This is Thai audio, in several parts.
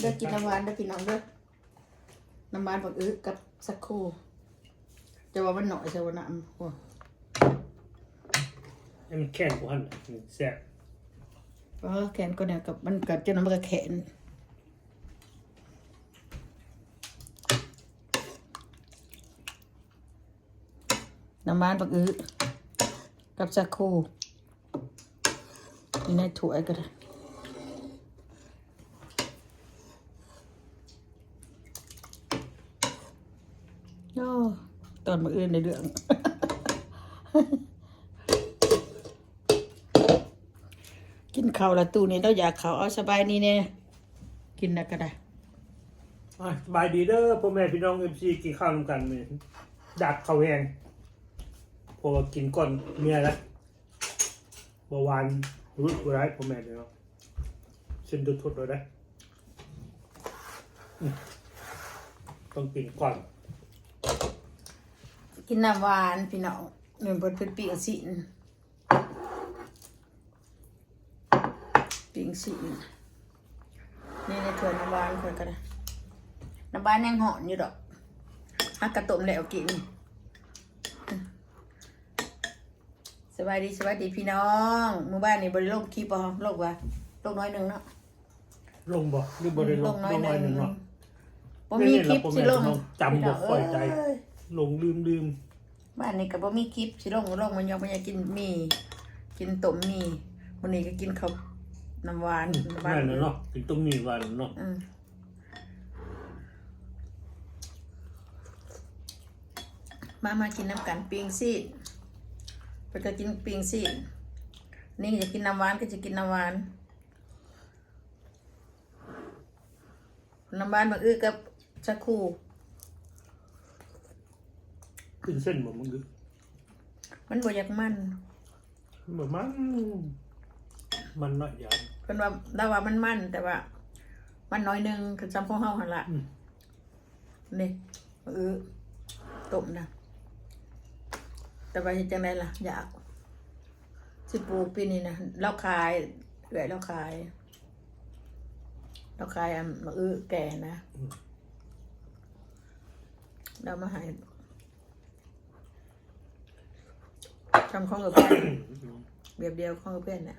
เด้อกินน้ำหวานเด้อพี่น้องเด้อน้ำหวานบักอึกับสักครู่จะว่ามันหน่อยจะว่าน้ำโอ้ให้มันแข็งกว่าหันมันแซ่บเออแขนก็เนี่ยกับมันกัดจนมันก็แขนน้ำหวานบักอึกับสักครู่นี่ในถ้วยก็ได้ โอ้ต อนมาอื่นในเรื่องกินข้าวละตู้นี่เราอยากข้าวเอาสบายนี่เนี่ยกินนะก็ได้อะสบายดีเด้อพ่อแม่พี่น้องเอฟซีกินข้าวนำกันเลยดักข้าวแห้งเพราะว่ากินก่อนเมียล้วเมื่อวานรู้ตัวร้ายพ่อแม่พี่น้องเส้นดุดทุดเลยนะอืมต้องกินก่อน กินน้ำหวานพี่น้องหนึ่งบนเป็นปีกสินปีกสินนี่ในถ้วยน้ำหวานคนก็ได้น้ำหวานยังหอนอยู่ดอกฮักกระต้มแล้วกินสบายดีสบายดีพี่น้องหมู่บ้านนี่บริโลกคลิปบ่โลกวะโลกน้อยหนึ่งเนาะลงบ่หรือบริลงลงหน่อยหนึ่งเนาะบ่มีคลิปสิลงจำบ่ค่อยใจ เอ้ยลงลืมลืมบ้านนี้ก็บ่มีคลิปสิลงลงมันยังบ่อยากกินหมีกินต้มหมีวันนี้ก็กินข้าวน้ำหวานน้ำหวานั่นนน่ะเนาะกินต้มมีหวานเนาะอืมมามากินน้ำกันปิงซีดไปก็กินปิงซีดนี่จะกินน้ำหวานก็จะกินน้ำหวาน น้ำหวานบางอื้อกับสักครู่ ขึ้นเส้นบ่มึงดิมันบ่อยากมันบ่มัน มันน้อยอย่างเพิ่นว่าดาว่ามันมันแต่ว่า มันน้อยหนึงคือจำของเฮาหั่นล่ะอืมนี่เออต้มนะแต่ว่าเฮ็ดจังไดล่ะ อยาก สิปลูกปีนี้นะเราขายเอื้อยเราขาย เราขายอันมะอื้อแก่นะเรามาให้ ทำของกับเพื่อนเบียบเดียวของกับเพื่อนเนี่ย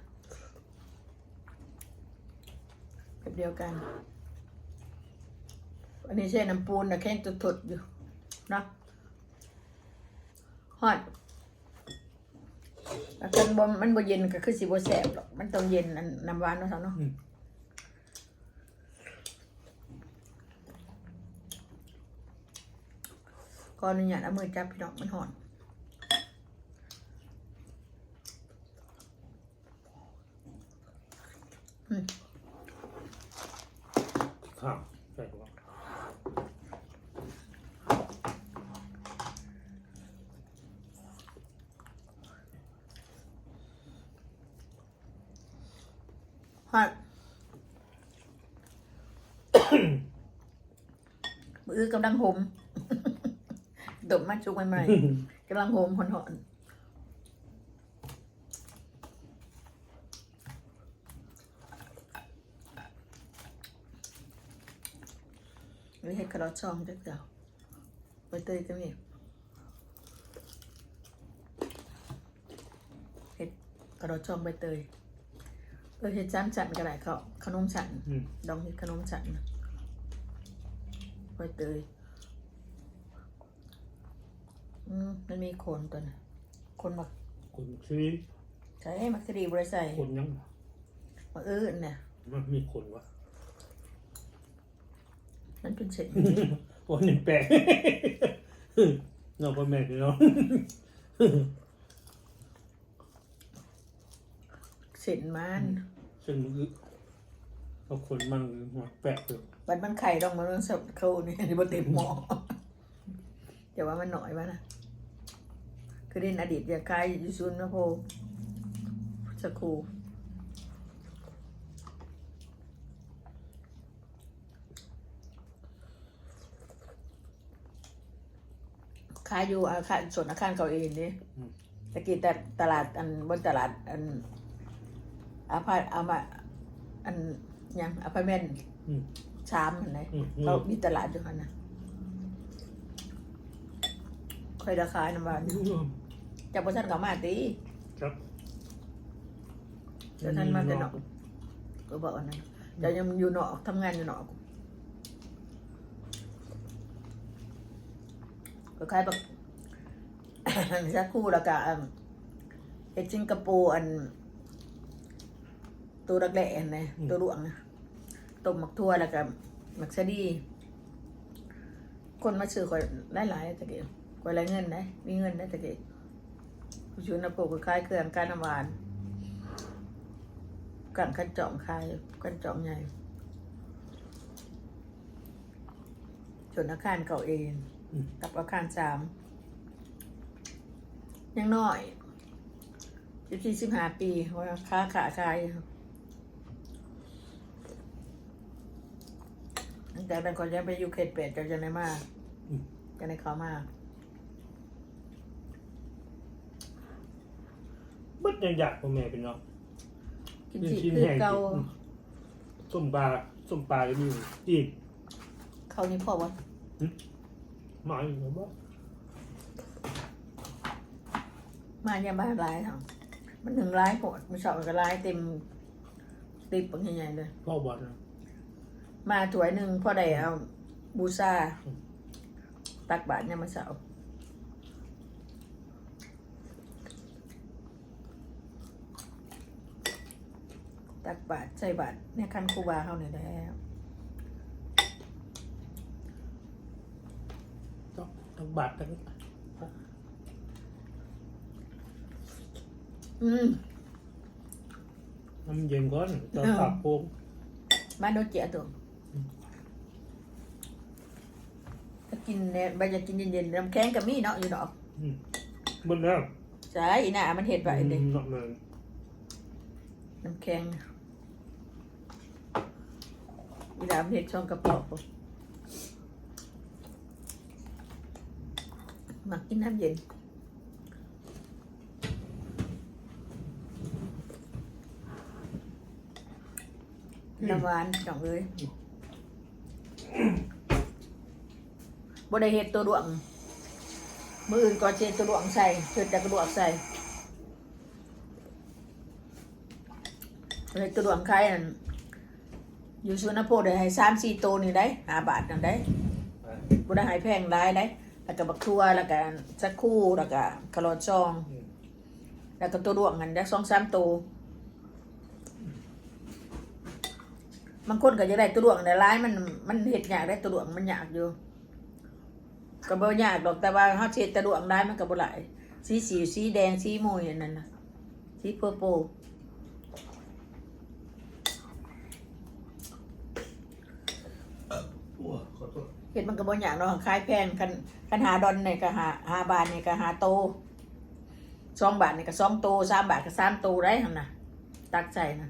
แบบเดียวกัน อันนี้ใช่น้ำปูนนะแข็งตุดๆอยู่เนาะฮอดแล้วกันบ่มันบ่เย็นก็คือสิบ่แสบหรอก มันต้องเย็นอันน้ำหวานเนาะเนาะอืมก่อนอนุญาตเอามือจับพี่น้องมันหอนอืม ข้าวใส่หัวฮอดมือกำลังหมดมมาชุกใหม่ๆกำลังหมหอนๆ นี่เห็ดกระดอดช่องจักเดียวใบเตยก็มีเห็ดกระดอดช่องใบเตยเออเห็ดจันจันก็ได้เขาขนมฉันอืม ดองเห็ดขนมฉันนะใบเตยอืมมันมีโคนตัวน่ะโคนมักคนซื้อใช้มักสดีบริใส่คนยังมาอื้อเนี่ยมันมีคนวะ มันเป็นเศษวันนี้แปลกน้องพ่อแม่พี่น้องเศษมันซึ่งมันคือเอาคนมันหัวแปลกเลยบัดมันไข่ดองมันต้องสับเข้านี่อันนี้บนเต็มหม้อแต่ว่ามันหน่อยวะนะคือเด่นอดีตอย่าคายอยู่ซุนนะโพสักครู ขายอยู่อาคารส่วนอาคารเขาเองนี่ตะกี้แต่ตลาดอันบนตลาดอันอาพาร์ตอามา อันหยังอพาร์ตเมนต์อืม ชามมันไหนอืม เขามีตลาดอยู่หันนะค่อยราคายน้ำบานจากประชันกับมาตีครับ เดี๋ยวท่านมาแต่นอกก็บอกว่านั้นเดี๋ยวยังอยู่นอกทำงานอยู่นอก ก็คล้ายแบบสักครู่แล้วก็อันเฮ็ดสิงคโปร์อัน ตัวรักแหล่นะตัวหลวงนะต้มหมักทั่วแล้วก็หมักซะดี คนมาซื้อคอยหลายๆตะเกียบคอยไรเงินนะมีเงินนะตะเกียบผู้ชูนับโปกก็ขายเครื่องการน้ำหวานกันขันจ่องขายขันจ่องใหญ่ส่วนอาคารเก่าเอง กับอาคารสามยังน้อยสิบสี่สิบห้าปีว่าค้าขาขายตั้งแต่เป็นคนยังไปอยู่เขตเป็ดจะจะได้มาจะได้เขามาเบิดยังอยากพ่อแม่พี่น้องกินกินจีชิ้นคือแห้งเก่าอืมส้มปลาส้มปลาก็มีอยู่อีกเขานี่พอวะห มาอยู่นะบ่มาเนี่ยบ้านร้ายเนาะมันถึงร้ายปวดมันชอบก็ร้ายเต็มติบปังใหญ่ๆเลยพ่อบอกนะมาถวยหนึ่งพ่อได้เอาบูซาตักบาทเนี่ยมาเสาร์ตักบาทใส่บาทเนี่ยคันครูบาเขาเนี่ยแหล้ว ต้องต้องบาดทั้งอืม น้ำเย็นก่อนตอนอืมขับโค้งบ้านโดนเจียตัวถ้ากินเนี่ยใบจะกินเย็นๆน้ำแข็งกับมีเนาะอยู่ดอกอืมเบิดแล้วใช่อีน่ามันเห็ดไว้เด็อืมเนาะเลยน้ำแข็งอีน่ามันเห็ดช่องกระป๋อ งมากินน้ำเย็นน้ำหวานจ่องเลยบ่ได้เห็ดตัวดวง มืออื่นก็เช็ดตัวดวงใส่เช็ดแต่กระดวงใส่เลยตัวดวงใครนั่นอยู่สุนทรภูได้ให้สามสี่ตัวนี่ได้ห้าบาทนั่นได้บ่ได้ให้แพงได้ได้ แล้วก็บักทั่วแล้วก็สักคู่แล้วก็กระโหลดซอง แล้วก็ตัวดวงกันได้สองสามตัวบางคนก็จะได้ตัวดวงแต่ร้ายมันมันเห็ดยากได้ตัวดวงมันยากอยู่ก็บ่ยากดอกแต่ว่าเฮาเช็ดตะดวงได้มันก็บ่หลายสีสีสีแดงสีมวยอันนั้นน่ะสีเพอร์โป โอ้ขอ็ดมันก็บ่อย่างเนาะขายแพงคันคันหาดอนเนี่ยก็หาหาบาทนี่ยก็หาโตสองบาทเนี่ยก็สองโตสามบาทก็สามโตได้หั่นน่ะตักใจนะ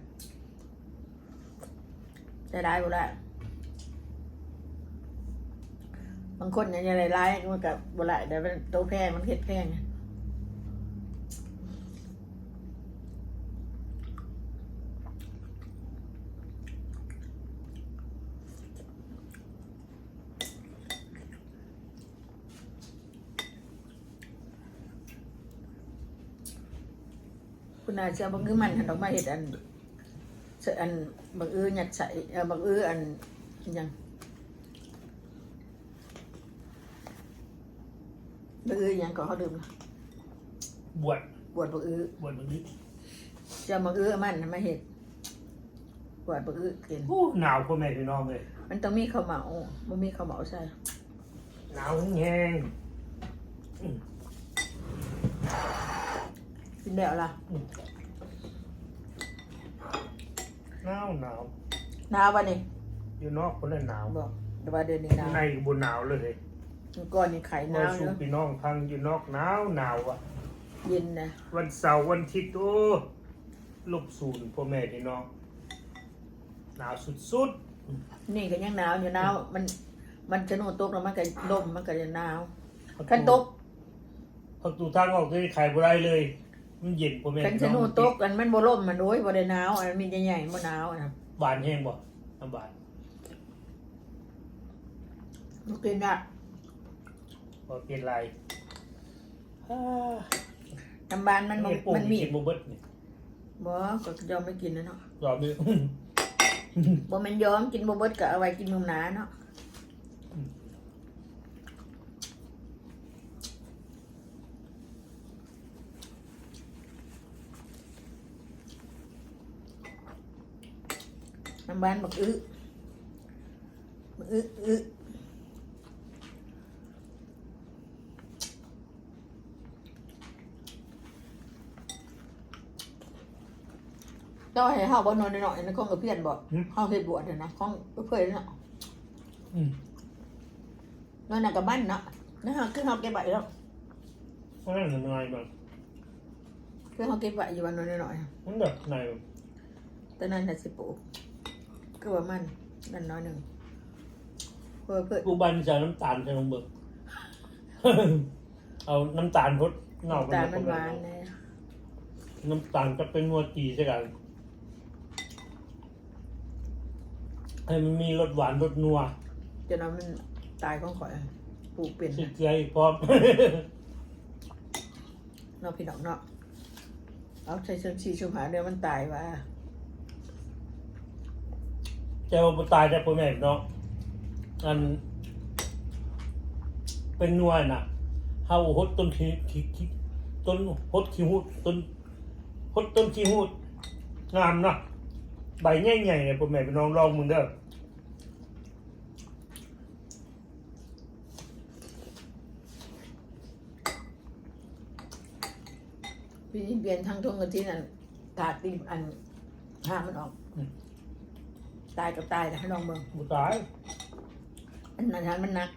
ได้ได้บ่ได้บางคนเนี่ยยังหลายมันก็บ่หลายแต่มันโตแพงมันเผ็ดแพงไง คุณอาจจะบังอื้อมันหันออกมาเห็ดอันเสอันบังอื้อหยัดใส่เออบังอื้ออันอิหยังบังอื้ออิหยังก็เขาดื่มนะบวชปวดบังอื้อบวชแบบนี้จะบังอื้อมันมาเห็ดปวดบังอื้อกินโอ้หนาวพ่อแม่พี่น้องเลยมันต้องมีข้าวเหมาบ่มีข้าวเหมาใส่หนาวแห้ง กินแล้วล่ะหนาวหนาวหนาววันนี้อยู่นอกคนละหนาวบอกแต่ว่าเดือนนี้หนาวในบนหนาวเลยก่อนนี่ไข่หมานาวสู่เนาะพี่น้องพังอยู่นอกหนาวหนาวอะเย็นนะวันเสาร์วันอาทิตย์โอ้ลบศูนย์พ่อแม่พี่น้องหนาวสุดนี่ก็ยังหนาวอยู่หนาวมัน มันจะโนตกแล้วมันก็ลมมันก็จะหนาวๆคันตกประตูทางออกจะขายบ่ได้เลย มันเย็นพ่อแม่คันพี่ชะน้โนองตกกันมันบ่ล่มมันโอ้ยบ่ได้หนาวอันมีใหญ่ๆบ่หนาวอะนะบานแห้งบ่น้ำบานลูกกินอะพอเปลี่ยนไรอ่าน้ำบานมันบ่นี่ปลูกมันมีกินโมเบิร์ตนี่บ่ก็ยอมไม่กินนะเนาะรอบนี้บ่แมันยอมกินบ่เบิดก็เอาไว้กินมุมหนาเนาะ บานบอกอึบักอึอึก็ให้เฮาบ่นอนหน่อยๆนะคงกับเพื่อนบอกเฮาเฮ็ดบวชเด้อนะของเพื่อนเนาะอืมนั่นน่ะกับบ้านเนาะนั่นเฮาคือเฮาเก็บไว้แล้วเพราะนั่นมันอะไรบ้างคือเฮาเก็บไว้อยู่วันนอนหน่อยมันแบบไหนๆแต่นั้นน่ะสิปลูก คือว่ามันนั่นน้อยหนึงเพื่อเพื่อกูบันจะน้ำตาลใส่ลงเบิก เอาน้ำตาลพดเงาตาลมันหวานแน่น้ำตาลก็เป็นนัวจีใช่กันให้มันมีรสหวานรสนัวจนว่ามันตายของข่อยปลูกเป็นสินะใจพร้อม เนาะพี่น้องเนาะเอาใช้เชิญชีชุมหาเดี๋ยวมันตายว่า เจ้าบ่ตายแต่พ่อแม่พี่น้องอัน เป็นนัวน่ะเฮาหดต้นขี้ขี้ขี้ต้นหดขี้หูดต้นหดต้นขี้หูดงามเนาะใบใหญ่ๆเนี่ยพ่อแม่พี่น้องลองมึงเด้อพี่เปลี่ยนทางทงกันที่นั่นกาดตีอันห้ามันออก ตายกับตายแต่ให้ลองเบิ่งบ่ตายอันนั้นหันมันหนัก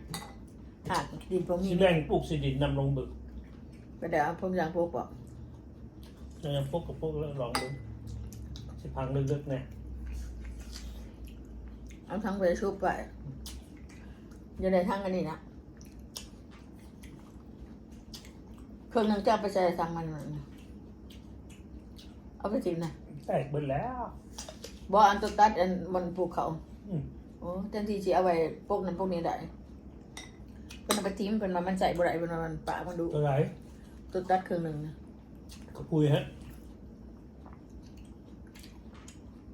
หากดินพวกสินี้แบ่งปลูกสิดินนำลงบึกก็เดี๋ยวเอาพวกยางพวกบอกยังพวกกับพวกแล้วลองดูสิพังลึกๆแน่เอาทั้งไปชุบไปอย่าได้ทั้งอันนี้นะเครื่องนึงจะเอาไปใส่สั่งมันนั่นน่ะเอาไปจิ้มนะแตกเบิดแล้ว บ่อันตุตัดอันบนภูเขาอืม โอ้เต็มที่สิเอาไว้พวกนั้นพวกนี้ได้เพิ่นเอาไปทิ้งเพิ่นว่ามันใส่บ่ได้เพิ่นว่ามันปะมันดูตัวไหนตุตัดเครื่องหนึงนะก็คุยฮะ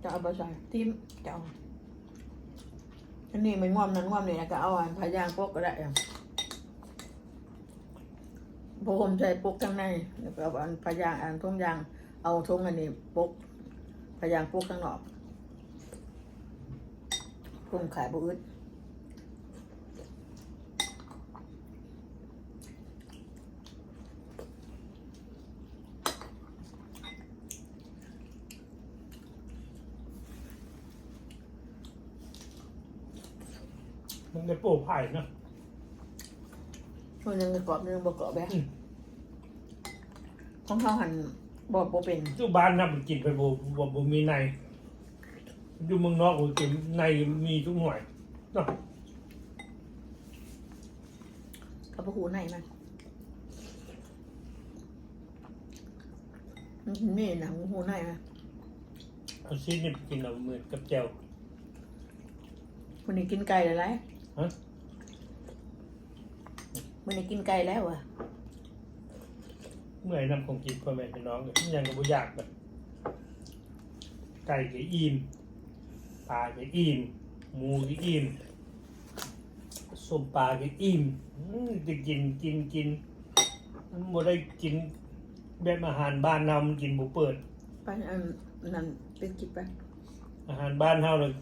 จะเอาไปใส่ทิ้มจะเอาอันนี้ไม่ง่วมนั้นง่วมนี่นะก็เอาอันพายางพวกก็ได้อะพอผมใส่ปกข้างในแล้วก็เอาอันพายางอันทุ่งยางเอาทุ่งอันนี้ปกพายางปกข้างนอก คุมขายบุอึดมันได้ปลูกไผ่เนาะมันยังกรอบยังบกรอบแบบอืมของเขาหันบอบเป็นอยู่บ้านนะมันกินไปบ่บ่บ่มีใน อยู่เมืองนอกมันกินในมีทุกหน่วยเนาะกับหูในมันมันมีหนังหูในมันเอาซีนี่ไปกินเอามือกับแจ่ววันนี้กินไก่แล้วไรฮะวันนี้กินไก่แล้วอะเมื่อยนำของกินพ่อแม่พี่น้องเนี่ยยังก็บ่อยากแบบไก่ก็อิ่ม ปลาก็อิ่มหมูก็อิ่มส้มปลาก็อิ่มอืมจะกินกินกินมันบ่ได้กินแบบอาหารบ้านเรามันกินบ่เปิดไปอันนั่นเป็นกินไปอาหารบ้านเฮาเลย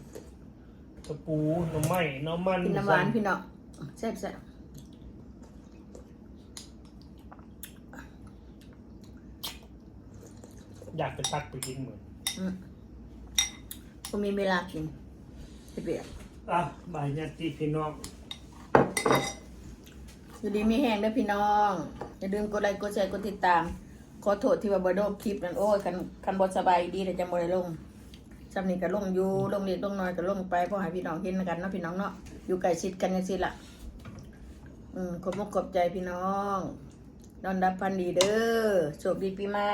กระปูหน้ำไม้น้ำมันกินน้ำหวานพี่น้องแซ่บแซ่บอยากไปตักไปกินเหมือน อืมก็มีเวลากินเปรียบอะบายญาติพี่น้อง อยู่ดีไม่แห้งเด้อพี่น้อง อย่าลืมกดไลค์กดแชร์กดติดตาม ขอโทษที่ว่าบ่ได้ลงคลิปนั่นโอ้ยคันคันบ่สบายดีแต่จังบ่ได้ลงจำนี้ก็ลงอยู่ลงเล็กลงน้อยก็ลงไปเพราะให้พี่น้องเห็นกันเนาะพี่น้องเนาะอยู่ใกล้ชิดกันจังซี่ล่ะ อืมขอบคุณขอบใจพี่น้อง นอนรับพันดีเด้อโชคดีปีใหม่